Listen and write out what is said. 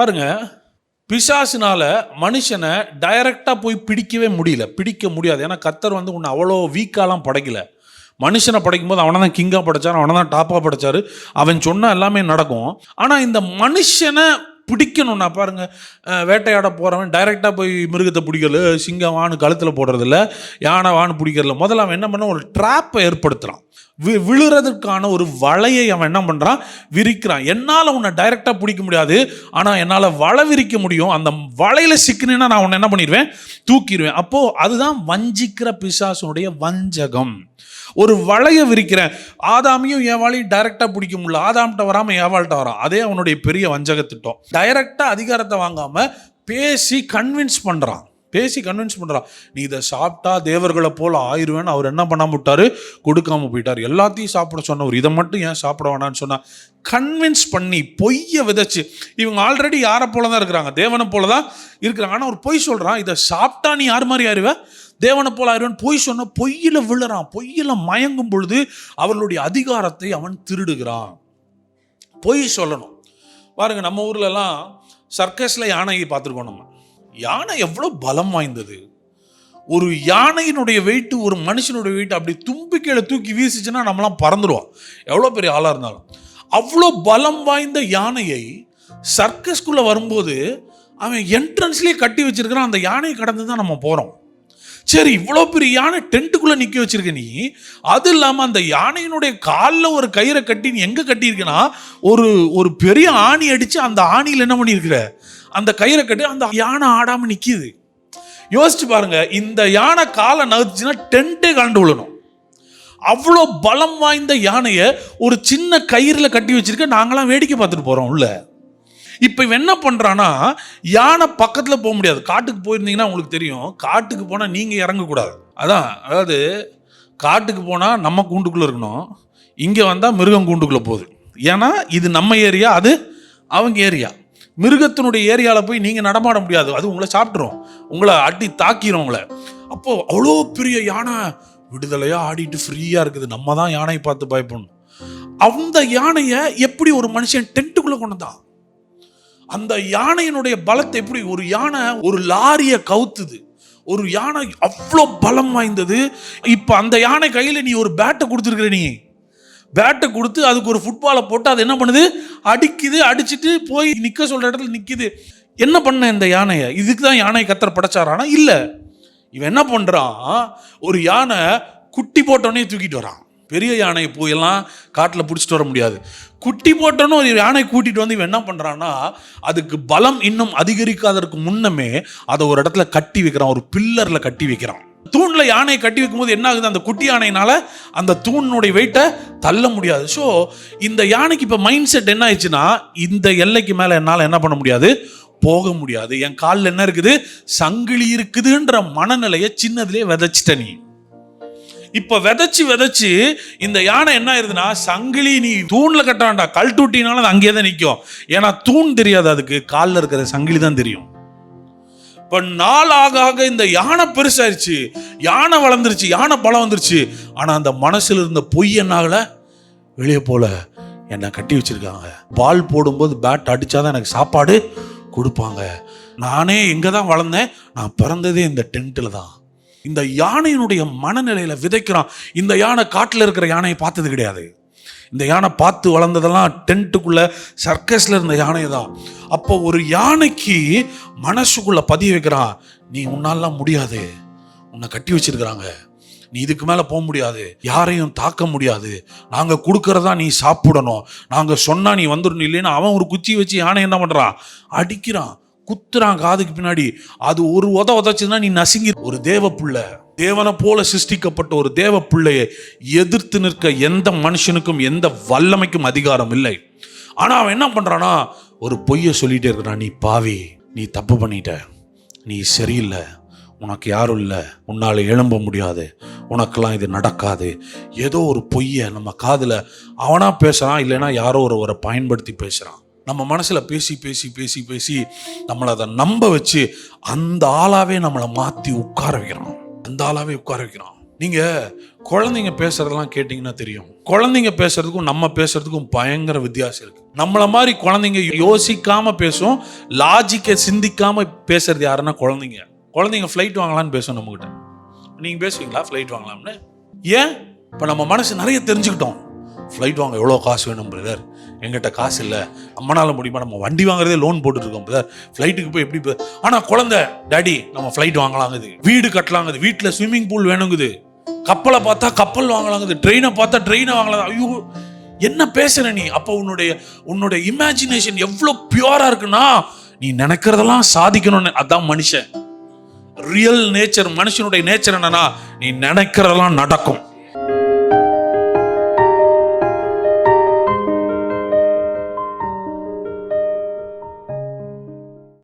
பாருங்க பிசாசினால மனுஷனை டைரக்டாக போய் பிடிக்கவே முடியல. பிடிக்க முடியாது. ஏன்னா கத்தர் வந்து உன்னை அவ்வளோ வீக்காலாம் படைக்கல. மனுஷனை படைக்கும்போது அவனை தான் கிங்காக படைச்சார் அவனை தான் டாப்பாக படைச்சாரு. அவன் சொன்னால் எல்லாமே நடக்கும். ஆனால் இந்த மனுஷனை பிடிக்கணும்னா பாருங்க வேட்டையாட போகிறவன் டைரெக்டாக போய் மிருகத்தை பிடிக்கல சிங்கம் வான்னு கழுத்தில் போடுறதில்ல யானை வான்னு பிடிக்கிறதில்ல. முதல்ல அவன் என்ன பண்ண ஒரு ட்ராப்பை ஏற்படுத்துகிறான் வி விழுறதுக்கான ஒரு வலையை அவன் என்ன பண்ணுறான் விரிக்கிறான். என்னால் உன்னை டைரெக்டாக பிடிக்க முடியாது. ஆனால் என்னால் வலை விரிக்க முடியும். அந்த வலையில் சிக்கினேன்னா நான் உன்னை என்ன பண்ணிடுவேன்? தூக்கிடுவேன். அப்போது அதுதான் வஞ்சிக்கிற பிசாசனுடைய வஞ்சகம். ஒரு வலையை விரிக்கிறேன். ஆதாமியும் ஏவாளையும் டைரெக்டாக பிடிக்க முடியல. ஆதாம்கிட்ட வராமல் ஏவாள்கிட்ட வரான். அதே அவனுடைய பெரிய வஞ்சக திட்டம் டைரெக்டாக அதிகாரத்தை வாங்காமல் பேசி கன்வின்ஸ் பண்ணுறான் பேசி கன்வின்ஸ் பண்ணுறான் நீ இதை சாப்பிட்டா தேவர்களை போல் ஆயிருவேன்னு அவர் என்ன பண்ணாம விட்டாரு? கொடுக்காம போயிட்டார். எல்லாத்தையும் சாப்பிட சொன்னவர். இதை மட்டும் ஏன் சாப்பிட வேணாம்னு சொன்னா கன்வின்ஸ் பண்ணி பொய்யை விதைச்சு இவங்க ஆல்ரெடி யாரை போல தான் இருக்கிறாங்க? தேவனை போல தான் இருக்கிறாங்க. ஆனால் ஒரு பொய் சொல்கிறான் இதை சாப்பிட்டா நீ யார் மாதிரி ஆயிருவ? தேவனை போல ஆயிருவன் பொய் சொன்ன பொய்யில் விழுறான். பொய்யில் மயங்கும் பொழுது அவர்களுடைய அதிகாரத்தை அவன் திருடுகிறான். பொய் சொல்லணும். பாருங்க நம்ம ஊர்லலாம் சர்க்கஸில் யானையை பார்த்துருக்கோம் நம்ம. யானை எவ்வளோ பலம் வாய்ந்தது. ஒரு யானையினுடைய வெயிட்டு ஒரு மனுஷனுடைய வெயிட் அப்படி தும்பிக்கையில் தூக்கி வீசிச்சுன்னா நம்மலாம் பறந்துடுவோம் எவ்வளோ பெரிய ஆளாக இருந்தாலும். அவ்வளோ பலம் வாய்ந்த யானையை சர்க்கஸ்குள்ளே வரும்போது அவன் என்ட்ரன்ஸ்லேயே கட்டி வச்சிருக்கிறான். அந்த யானையை கடந்து தான் நம்ம போகிறோம் சரி இவ்வளோ பெரிய யானை டென்ட்டுக்குள்ளே நிற்க வச்சிருக்க நீ? அது இல்லாமல் அந்த யானையினுடைய காலில் ஒரு கயிறை கட்டி நீ எங்கே கட்டியிருக்கனா ஒரு ஒரு பெரிய ஆணி அடித்து அந்த ஆணியில் என்ன பண்ணியிருக்கிற? அந்த கயிறை கட்டி அந்த யானை ஆடாமல் நிற்கிது யோசிச்சு பாருங்க இந்த யானை காலை நகர்த்துச்சுன்னா டென்ட்டே கலண்டு விழணும். அவ்வளோ பலம் வாய்ந்த யானையை ஒரு சின்ன கயிறில் கட்டி வச்சிருக்க நாங்களாம் வேடிக்கை பார்த்துட்டு போகிறோம் உள்ள. இப்போ இவன் என்ன பண்ணுறான்னா யானை பக்கத்தில் போக முடியாது. காட்டுக்கு போயிருந்தீங்கன்னா உங்களுக்கு தெரியும். காட்டுக்கு போனால் நீங்கள் இறங்கக்கூடாது. அதான் அதாவது காட்டுக்கு போனால் நம்ம கூண்டுக்குள்ளே இருக்கணும். இங்கே வந்தால் மிருகம் கூண்டுக்குள்ளே போகுது. ஏன்னா இது நம்ம ஏரியா அது அவங்க ஏரியா. மிருகத்தினுடைய ஏரியாவில் போய் நீங்கள் நடமாட முடியாது. அது உங்களை சாப்பிட்ரும் உங்களை அடி தாக்கிரும் உங்களை. அப்போது அவ்வளோ பெரிய யானை விடுதலையாக ஆடிட்டு ஃப்ரீயாக இருக்குது. நம்ம தான் யானையை பார்த்து பயப்படணும். அந்த யானையை எப்படி ஒரு மனுஷன் டென்ட்டுக்குள்ளே கொண்டு வந்தான்? அந்த யானையினுடைய பலத்தை எப்படி? ஒரு யானை ஒரு லாரியை கவுத்துது. ஒரு யானை அவ்வளோ பலம் வாய்ந்தது. இப்போ அந்த யானை கையில் நீ ஒரு பேட்டை கொடுத்துருக்குற நீ. பேட்டை கொடுத்து அதுக்கு ஒரு ஃபுட்பாலை போட்டு அது என்ன பண்ணுது? அடிக்குது அடிச்சிட்டு போய் நிற்க சொல்கிற இடத்துல நிற்கிது என்ன பண்ண இந்த யானையை? இதுக்கு தான் யானை கத்தர் படைச்சாரானா? இல்லை. இவன் என்ன பண்ணுறான் ஒரு யானை குட்டி போட்டோன்னே தூக்கிட்டு வரான். பெரிய யானையை போயெல்லாம் காட்டில் பிடிச்சிட்டு வர முடியாது. குட்டி போட்டோன்னு ஒரு யானை கூட்டிட்டு வந்து இவன் என்ன பண்ணுறான்னா அதுக்கு பலம் இன்னும் அதிகரிக்காததற்கு முன்னமே அதை ஒரு இடத்துல கட்டி வைக்கிறான் ஒரு பில்லரில் கட்டி வைக்கிறான். தூணில் யானையை கட்டி வைக்கும்போது என்ன ஆகுது? அந்த குட்டி யானையினால அந்த தூணினுடைய வெயிட்டை தள்ள முடியாது. ஸோ இந்த யானைக்கு இப்போ மைண்ட் செட் என்ன ஆயிடுச்சுன்னா இந்த எல்லைக்கு மேலே என்னால் என்ன பண்ண முடியாது? போக முடியாது. என் காலில் என்ன இருக்குது? சங்கிலி இருக்குதுன்ற மனநிலையை சின்னதுலேயே விதைச்சிட்ட நீ. இப்ப விதைச்சு விதைச்சு இந்த யானை என்ன ஆயிருதுன்னா சங்கிலி நீ தூண்ல கட்ட வேண்டாம் கல் தூட்டினாலும் அது அங்கேயே தான் நிற்கும் ஏன்னா தூண் தெரியாது அதுக்கு. காலில் இருக்கிற சங்கிலி தான் தெரியும். இப்ப நாள் ஆக ஆக இந்த யானை பெருசாயிருச்சு. யானை வளர்ந்துருச்சு யானை பலம் வந்துருச்சு. ஆனா அந்த மனசுல இருந்த பொய் என்னாகல? வெளியே போல. என்னை கட்டி வச்சிருக்காங்க. பால் போடும்போது பேட் அடிச்சாதான் எனக்கு சாப்பாடு கொடுப்பாங்க. நானே எங்கே தான் வளர்ந்தேன். நான் பிறந்ததே இந்த டென்ட்டில் தான். இந்த யானையினுடைய மனநிலையில விதைக்கிறான். இந்த யானை காட்டில் இருக்கிற யானையை பார்த்தது கிடையாது. இந்த யானை பார்த்து வளர்ந்ததெல்லாம் டென்ட்டுக்குள்ள சர்க்கஸ்ல இருந்த யானை தான். அப்போ ஒரு யானைக்கு மனசுக்குள்ள பதிய வைக்கிறான் நீ உன்னாலாம் முடியாது. உன்னை கட்டி வச்சிருக்கிறாங்க. நீ இதுக்கு மேலே போக முடியாது. யாரையும் தாக்க முடியாது. நாங்கள் கொடுக்கறதா நீ சாப்பிடணும். நாங்கள் சொன்னால் நீ வந்துடணும் இல்லைன்னா அவன் ஒரு குச்சி வச்சு யானை என்ன பண்ணுறான் அடிக்கிறான். குத்துறான் காதுக்கு பின்னாடி. அது ஒரு உத உதச்சுன்னா நீ நசுங்கி ஒரு தேவ புள்ள தேவனை போல சிருஷ்டிக்கப்பட்ட ஒரு தேவ பிள்ளையை எதிர்த்து நிற்க எந்த மனுஷனுக்கும் எந்த வல்லமைக்கும் அதிகாரம் இல்லை. ஆனா அவன் என்ன பண்றானா ஒரு பொய்யை சொல்லிட்டே இருக்கிறான். நீ பாவி நீ தப்பு பண்ணிட்ட. நீ சரியில்லை. உனக்கு யாரும் இல்லை. உன்னால் எழும்ப முடியாது. உனக்கெல்லாம் இது நடக்காது. ஏதோ ஒரு பொய்யை நம்ம காதில் அவனாக பேசுகிறான் இல்லைன்னா யாரோ ஒருவரை பயன்படுத்தி பேசுகிறான் நம்ம மனசில் பேசி பேசி பேசி பேசி நம்மளை அதை நம்ப வச்சு அந்த ஆளாவே நம்மளை மாற்றி உட்கார வைக்கிறோம் அந்த ஆளாவே உட்கார வைக்கிறோம் நீங்கள் குழந்தைங்க பேசுறதெல்லாம் கேட்டிங்கன்னா தெரியும். குழந்தைங்க பேசுறதுக்கும் நம்ம பேசுறதுக்கும் பயங்கர வித்தியாசம் இருக்கு. நம்மள மாதிரி குழந்தைங்க யோசிக்காம பேசும் லாஜிக்கை சிந்திக்காம பேசுறது யாருன்னா குழந்தைங்க. குழந்தைங்க ஃப்ளைட் வாங்கலாம்னு பேசும் நம்மகிட்ட. நீங்க பேசுவீங்களா? ஃப்ளைட் வாங்கலாம்னு? ஏன்? இப்போ நம்ம மனசு நிறைய தெரிஞ்சுக்கிட்டோம். ஃப்ளைட் வாங்க எவ்வளோ காசு வேணும் பிரதர் எங்கிட்ட காசு இல்லை. நம்மளால முடியுமா? நம்ம வண்டி வாங்குறதே லோன் போட்டுட்டு இருக்கோம் பிரதர் ஃப்ளைட்டுக்கு போய் எப்படி ஆனால் குழந்த டேடி நம்ம ஃப்ளைட் வாங்கலாங்குது. வீடு கட்டலாங்குது. வீட்டில் ஸ்விம்மிங் பூல் வேணுங்குது. கப்பலை பார்த்தா கப்பல் வாங்கலாங்குது. ட்ரெயினை பார்த்தா ட்ரெயினை வாங்கலாம் ஐயோ என்ன பேசுற நீ? அப்போ உன்னுடைய உன்னுடைய இமேஜினேஷன் எவ்வளோ பியூரா இருக்குன்னா நீ நினைக்கிறதெல்லாம் சாதிக்கணும்னு. அதான் மனுஷன். ரியல் நேச்சர் மனுஷனுடைய நேச்சர் என்னன்னா நீ நினைக்கிறதெல்லாம் நடக்கும்.